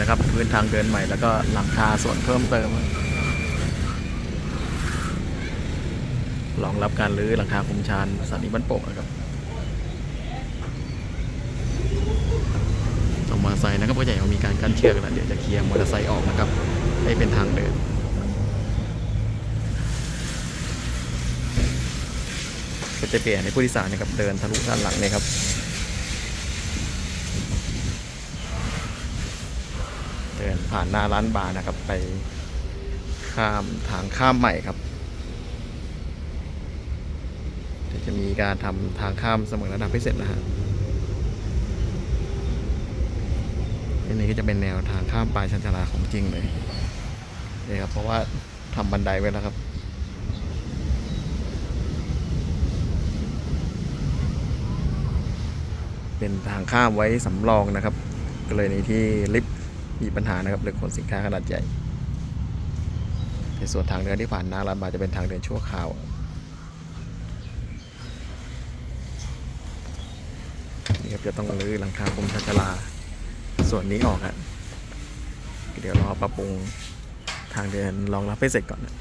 นะครับพื้นทางเดินใหม่แล้วก็หลังคาส่วนเพิ่มเติมรองรับการรื้อหลังคาคุมชานสถานีบ้านโป่งนะครับตรงมอเตอร์ไซค์นะครับก็จะยังมีการกั้นเชือกแล้วเดี๋ยวจะเคลียร์มอเตอร์ไซค์ออกนะครับ ให้เป็นทางเดินก็จะเปลี่ยนให้ผู้โดยสารนะครับเดินทะลุด้านหลังเนี่ยครับ เดินผ่านหน้าร้านบาร์นะครับ ไปข้ามทางข้ามใหม่ครับจะมีการทำทางข้ามเสมอระดับพิเศษนะฮะอันนี้ก็จะเป็นแนวทางข้ามปลายชันชาลาของจริงเลยนี่ครับ เพราะว่าทำบันไดไว้แล้วครับเป็นทางข้ามไว้สำรองนะครับ กรณีที่ลิฟต์ มีปัญหานะครับเรื่องขนสินค้าขนาดใหญ่ในส่วนทางเดินที่ผ่านหน้าร้านบาร์จะเป็นทางเดินชั่วคราวนี่ครับจะต้องรื้อหลังคาคมชันชลาส่วนนี้ออกครับเดี๋ยวรอปรับปรุงทางเดินรองรับให้เสร็จก่อนนะ